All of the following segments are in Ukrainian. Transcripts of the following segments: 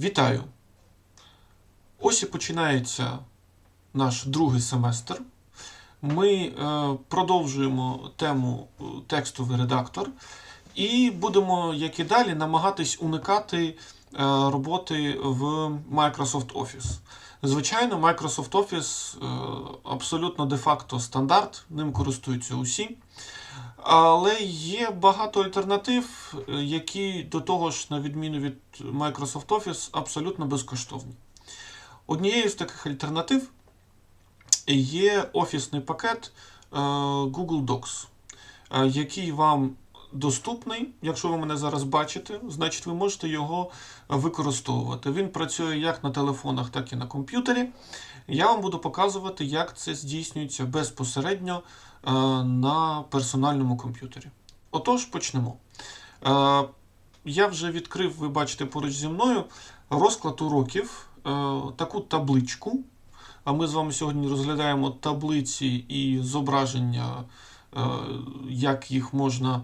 Вітаю! Ось і починається наш другий семестр. Ми е, продовжуємо тему е, текстовий редактор і будемо, як і далі, намагатись уникати е, роботи в Microsoft Office. Звичайно, Microsoft Office абсолютно де-факто стандарт, ним користуються усі. Але є багато альтернатив, які до того ж, на відміну від Microsoft Office, абсолютно безкоштовні. Однією з таких альтернатив є офісний пакет е, Google Docs, е, який вам доступний. Якщо ви мене зараз бачите, значить ви можете його використовувати. Він працює як на телефонах, так і на комп'ютері. Я вам буду показувати, як це здійснюється безпосередньо на персональному комп'ютері. Отож, почнемо. Е, Я вже відкрив, ви бачите поруч зі мною, розклад уроків, е, таку табличку. А ми з вами сьогодні розглядаємо таблиці і зображення, е, як їх можна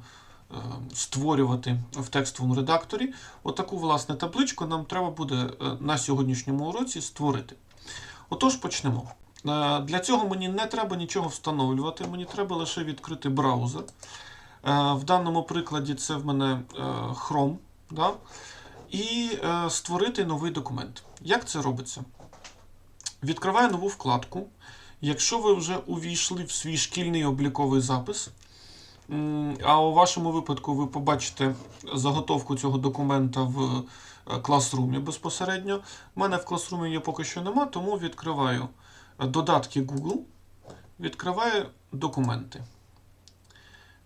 е, створювати в текстовому редакторі. Отаку, власне, табличку нам треба буде е, на сьогоднішньому уроці створити. Отож, почнемо. Е, Для цього мені не треба нічого встановлювати, мені треба лише відкрити браузер. Е, В даному прикладі це в мене е, Chrome. Да? І створити новий документ. Як це робиться? Відкриваю нову вкладку. Якщо ви вже увійшли в свій шкільний обліковий запис, а у вашому випадку ви побачите заготовку цього документа в класрумі безпосередньо. У мене в класрумі її поки що нема, тому відкриваю додатки Google, відкриваю документи.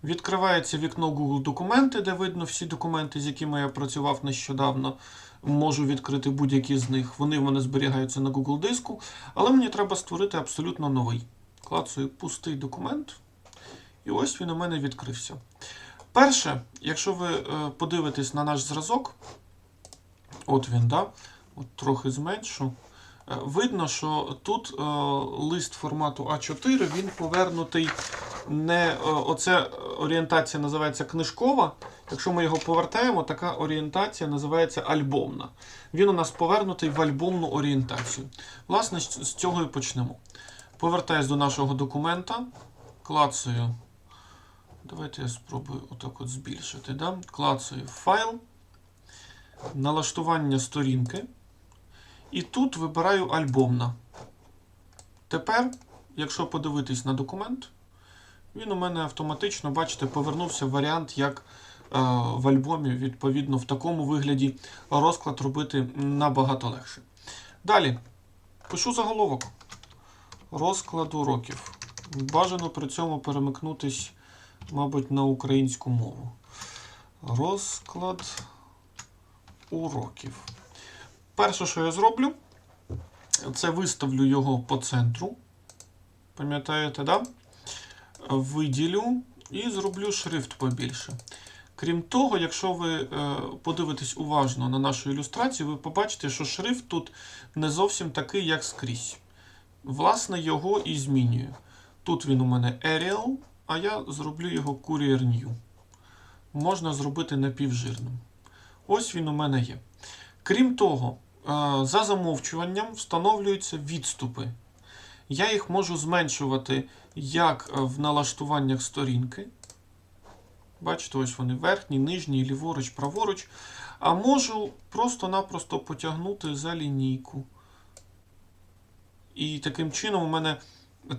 Відкривається вікно Google документи, де видно всі документи, з якими я працював нещодавно. Можу відкрити будь-які з них. Вони в мене зберігаються на Google диску, але мені треба створити абсолютно новий. Клацаю пустий документ. І ось він у мене відкрився. Перше, якщо ви е, подивитесь на наш зразок, от він, да? от трохи зменшу. Видно, що тут е, лист формату А4 він повернутий не е, оце орієнтація називається книжкова. Якщо ми його повертаємо, така орієнтація називається альбомна. Він у нас повернутий в альбомну орієнтацію. Власне, з цього і почнемо. Повертаюсь до нашого документа, клацаю. Давайте я спробую отак от збільшити. Да? Клацаю файл, налаштування сторінки. І тут вибираю альбомна. Тепер, якщо подивитись на документ, він у мене автоматично, бачите, повернувся варіант, як е, в альбомі, відповідно, в такому вигляді розклад робити набагато легше. Далі пишу заголовок. Розклад уроків. Бажано при цьому перемикнутись, мабуть, на українську мову. Розклад уроків. Перше, що я зроблю, це виставлю його по центру. Пам'ятаєте, да? Виділю і зроблю шрифт побільше. Крім того, якщо ви е, подивитесь уважно на нашу ілюстрацію, ви побачите, що шрифт тут не зовсім такий, як скрізь. Власне, його і змінюю. Тут він у мене Arial, а я зроблю його Courier New. Можна зробити напівжирним. Ось він у мене є. Крім того, за замовчуванням встановлюються відступи. Я їх можу зменшувати як е, в налаштуваннях сторінки. Бачите, ось вони верхній, нижній, ліворуч, праворуч. А можу просто-напросто потягнути за лінійку. І таким чином у мене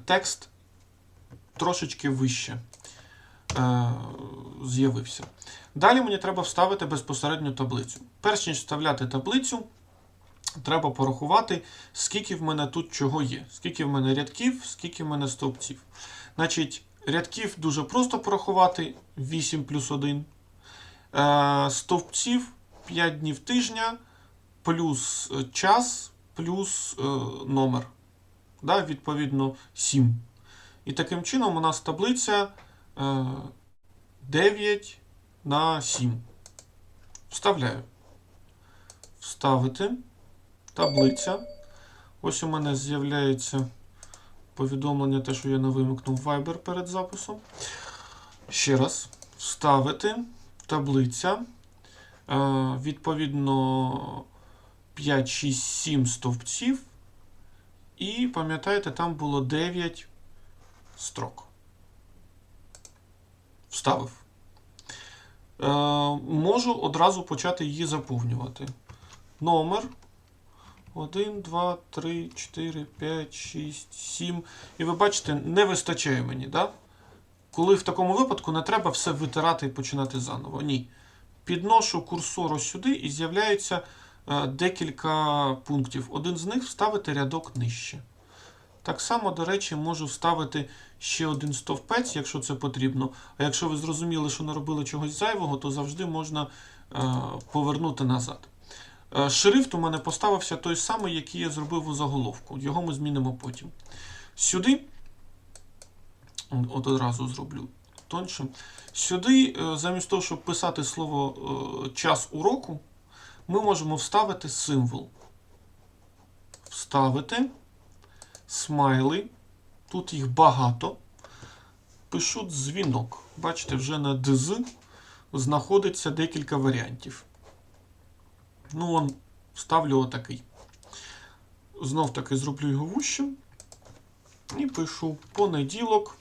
текст трошечки вище е, з'явився. Далі мені треба вставити безпосередньо таблицю. Перш ніж вставляти таблицю, треба порахувати, скільки в мене тут чого є. Скільки в мене рядків, скільки в мене стовпців. Значить, рядків дуже просто порахувати 8 плюс 1. Е, стовпців 5 днів тижня, плюс е, час, плюс е, номер. Да, відповідно, 7. І таким чином у нас таблиця е, 9 на 7. Вставляю. Вставити. Таблиця. Ось у мене з'являється повідомлення, те, що я не вимикнув Viber перед записом. Ще раз. Вставити. Таблиця. Е, відповідно, 5, 6, 7 стовпців. І пам'ятаєте, там було 9 строк. Вставив. Е, можу одразу почати її заповнювати. Номер 1, 2, 3, 4, 5, 6, 7. І ви бачите, не вистачає мені, да? Коли в такому випадку не треба все витирати і починати заново. Ні. Підношу курсор ось сюди і з'являється е, декілька пунктів. Один з них вставити рядок нижче. Так само, до речі, можу вставити ще один стовпець, якщо це потрібно. А якщо ви зрозуміли, що наробили чогось зайвого, то завжди можна е, повернути назад. Е, Шрифт у мене поставився той самий, який я зробив у заголовку. Його ми змінимо потім. Сюди, от одразу зроблю тоншим. Сюди, е, замість того, щоб писати слово е, час уроку, ми можемо вставити символ. Вставити смайли. Тут їх багато. Пишу дзвінок. Бачите, вже на ДЗ знаходиться декілька варіантів. Ну, он, ставлю отакий. Знов таки зроблю його вущим. І пишу понеділок.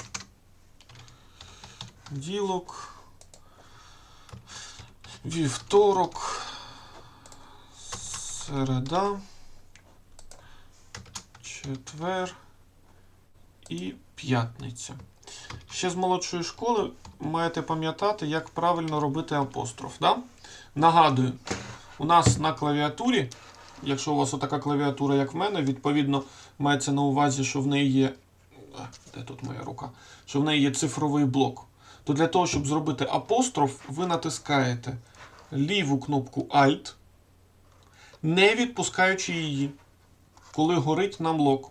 Ділок. Вівторок. Середа. Четвер і п'ятниця. Ще з молодшої школи маєте пам'ятати, як правильно робити апостроф. Да? Нагадую, у нас на клавіатурі, якщо у вас отака клавіатура, як в мене, відповідно, мається на увазі, що в неї є. Де тут моя рука? Що в неї є цифровий блок. То для того, щоб зробити апостроф, ви натискаєте ліву кнопку Alt, не відпускаючи її коли горить нам лок.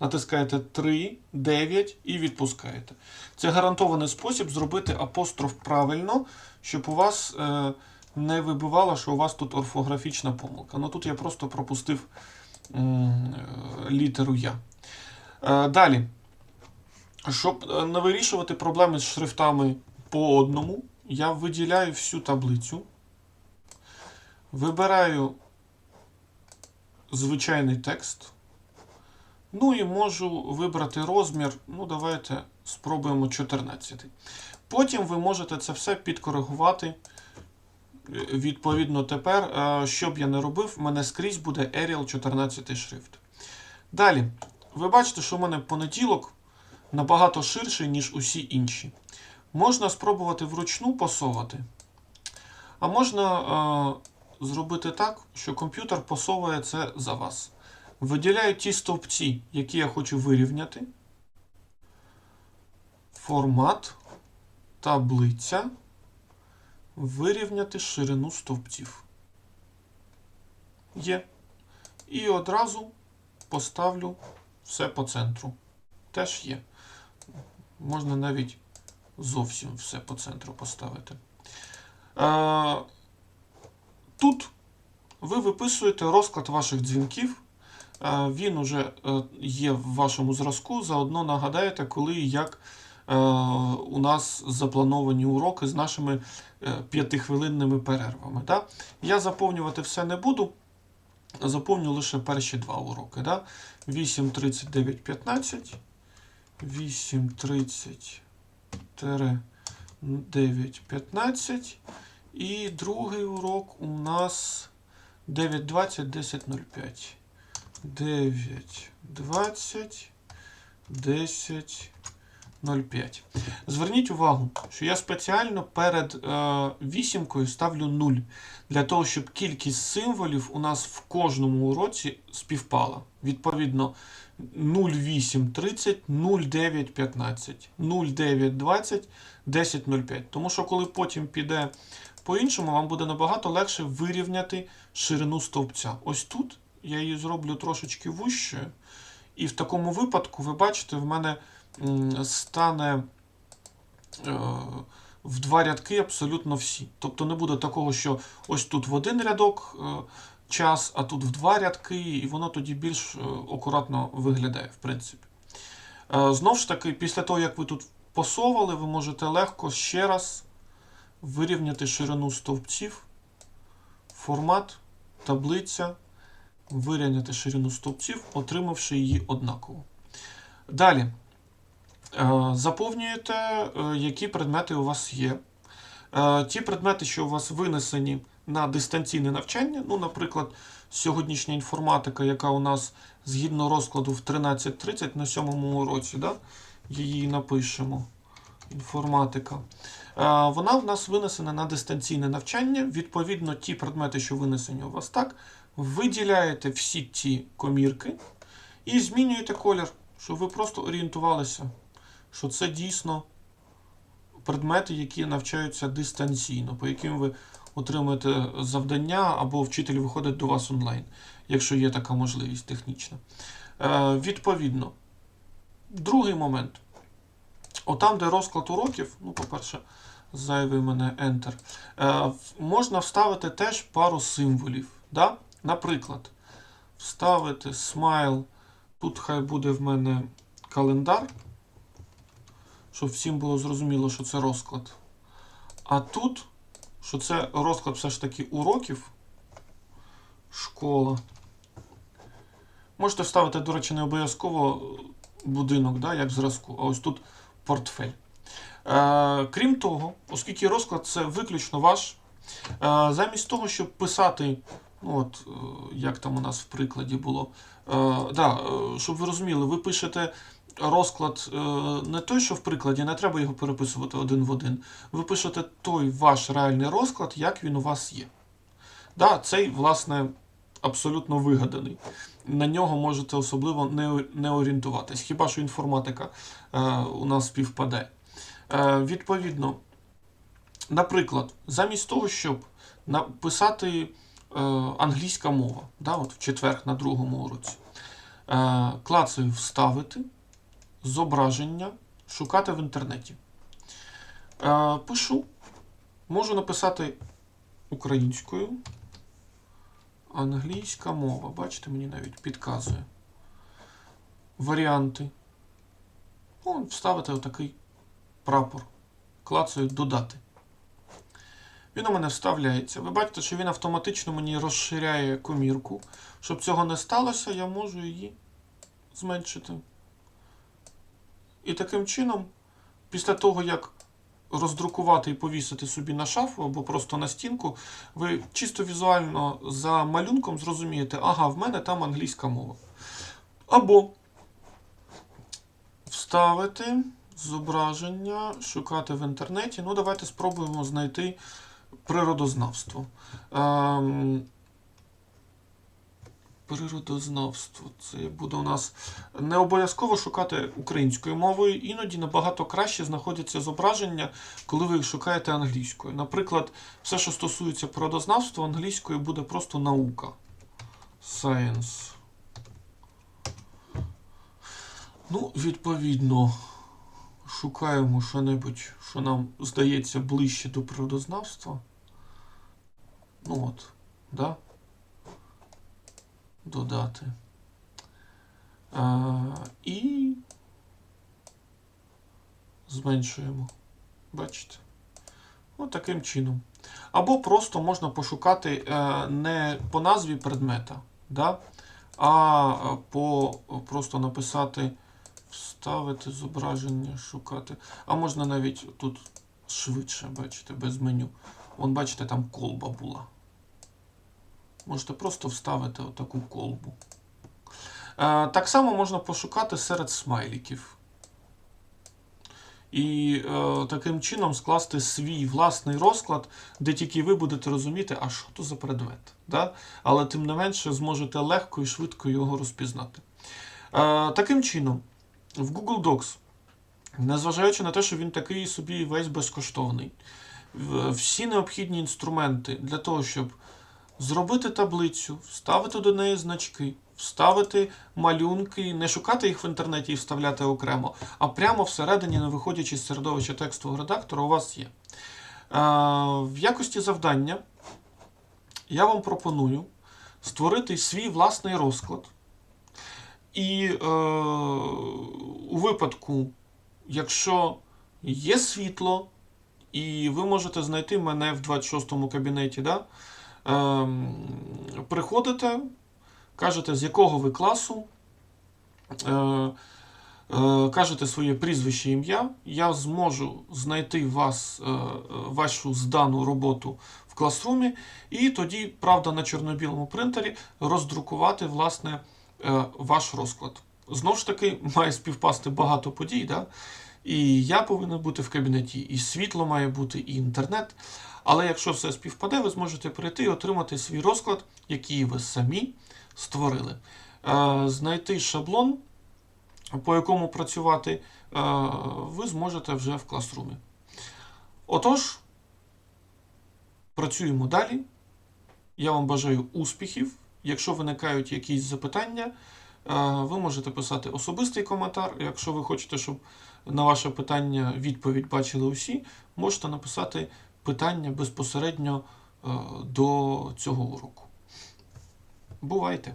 Натискаєте 3, 9 і відпускаєте. Це гарантований спосіб зробити апостроф правильно, щоб у вас е, не вибивало, що у вас тут орфографічна помилка. Ну тут я просто пропустив е, літеру Я. Е, далі. Щоб е, не вирішувати проблеми з шрифтами по одному, я виділяю всю таблицю. Вибираю звичайний текст. Ну і можу вибрати розмір. Ну, давайте спробуємо 14. Потім ви можете це все підкоригувати. Відповідно, тепер, е, що б я не робив, в мене скрізь буде Arial 14 шрифт. Далі, ви бачите, що в мене понеділок набагато ширший, ніж усі інші. Можна спробувати вручну посовати, а можна е, зробити так, що комп'ютер посовує це за вас. Виділяю ті стовпці, які я хочу вирівняти. Формат, таблиця, вирівняти ширину стовпців. Є. І одразу поставлю все по центру. Теж є. Можна навіть зовсім все по центру поставити. Тут ви виписуєте розклад ваших дзвінків. Він уже е, є в вашому зразку. Заодно нагадаєте, коли і як у нас заплановані уроки з нашими е, п'ятихвилинними перервами. Да? Я заповнювати все не буду. Заповню лише перші два уроки. Да? 8, 39, 15. 8, 30, 9, 15. І другий урок у нас 9.20, 10.05. 9.20, 10.05. Зверніть увагу, що я спеціально перед е, вісімкою ставлю 0, для того, щоб кількість символів у нас в кожному уроці співпала. Відповідно, 0,830, 0,915, 0,920, 10,05. Тому що коли потім піде по-іншому, вам буде набагато легше вирівняти ширину стовпця. Ось тут я її зроблю трошечки вущою. І в такому випадку, ви бачите, в мене стане е, в два рядки абсолютно всі. Тобто не буде такого, що ось тут в один рядок е, час, а тут в два рядки, і воно тоді більш е, акуратно виглядає, в принципі. Знову ж таки, після того, як ви тут посовали, ви можете легко ще раз вирівняти ширину стовпців, формат, таблиця, вирівняти ширину стовпців, отримавши її однаково. Далі. Е, Заповнюєте, е, які предмети у вас є. Е, Ті предмети, що у вас винесені на дистанційне навчання, ну, наприклад, сьогоднішня інформатика, яка у нас згідно розкладу в 13.30 на сьомому уроці, да? її напишемо. Інформатика. Вона в нас винесена на дистанційне навчання. Відповідно, ті предмети, що винесені у вас так, виділяєте всі ті комірки і змінюєте колір, щоб ви просто орієнтувалися, що це дійсно предмети, які навчаються дистанційно, по яким ви отримуєте завдання або вчитель виходить до вас онлайн, якщо є така можливість технічна. Е, відповідно, другий момент. Отам, де розклад уроків, ну, по-перше, зайвий мене Enter, е, можна вставити теж пару символів. Да? Наприклад, вставити смайл, тут хай буде в мене календар, щоб всім було зрозуміло, що це розклад. А тут, що це розклад все ж таки уроків, школа. Можете вставити, до речі, не обов'язково будинок, да, як зразку, а ось тут портфель. Е, крім того, оскільки розклад це виключно ваш, е, замість того, щоб писати, ну от, е, як там у нас в прикладі було, е, да, е, щоб ви розуміли, ви пишете розклад е, не той, що в прикладі, не треба його переписувати один в один. Ви пишете той ваш реальний розклад, як він у вас є. Да, цей, власне, абсолютно вигаданий. На нього можете особливо не, не орієнтуватись. Хіба що інформатика е, у нас співпаде. Е, відповідно, наприклад, замість того, щоб написати е, англійська мова, да, от в четвер на другому уроці, е, клацаю вставити, зображення, шукати в інтернеті. Е, пишу, можу написати українською. Англійська мова. Бачите, мені навіть підказує. Варіанти. Ну, вставити отакий прапор. Клацаю додати. Він у мене вставляється. Ви бачите, що він автоматично мені розширяє комірку. Щоб цього не сталося, я можу її зменшити. І таким чином, після того, як роздрукувати і повісити собі на шафу або просто на стінку, ви чисто візуально за малюнком зрозумієте, ага, в мене там англійська мова. Або вставити зображення, шукати в інтернеті. Ну, давайте спробуємо знайти природознавство. Ем, Природознавство. Це буде у нас не обов'язково шукати українською мовою, іноді набагато краще знаходяться зображення, коли ви шукаєте англійською. Наприклад, все, що стосується природознавства, англійською буде просто наука. Science. Ну, відповідно, шукаємо що-небудь, що нам здається ближче до природознавства. Ну от, да? Додати. А, і зменшуємо. Бачите? От таким чином. Або просто можна пошукати е, не по назві предмета, да? а е, по просто написати, вставити зображення, шукати. А можна навіть тут швидше, бачите, без меню. Вон, бачите, там колба була. Можете просто вставити отаку колбу. Е, так само можна пошукати серед смайліків. І е, таким чином скласти свій власний розклад, де тільки ви будете розуміти, а що то за предмет. Да? Але тим не менше зможете легко і швидко його розпізнати. Е, таким чином, в Google Docs, незважаючи на те, що він такий собі весь безкоштовний, всі необхідні інструменти для того, щоб зробити таблицю, вставити до неї значки, вставити малюнки, не шукати їх в інтернеті і вставляти окремо, а прямо всередині, не виходячи з середовища текстового редактора, у вас є. Е, в якості завдання я вам пропоную створити свій власний розклад. І е, у випадку, якщо є світло, і ви можете знайти мене в 26-му кабінеті, да? Ем, приходите, кажете, з якого ви класу, е, е, кажете своє прізвище ім'я, я зможу знайти вас, е, вашу здану роботу в класрумі, і тоді, правда, на чорно-білому принтері роздрукувати власне ваш розклад. Знову ж таки, має співпасти багато подій, да? І я повинен бути в кабінеті, і світло має бути, і інтернет. Але якщо все співпаде, ви зможете прийти і отримати свій розклад, який ви самі створили. Е, Знайти шаблон, по якому працювати, е, ви зможете вже в класрумі. Отож, працюємо далі. Я вам бажаю успіхів. Якщо виникають якісь запитання, ви можете писати особистий коментар. Якщо ви хочете, щоб на ваше питання відповідь бачили усі, можете написати питання безпосередньо е, до цього уроку. Бувайте!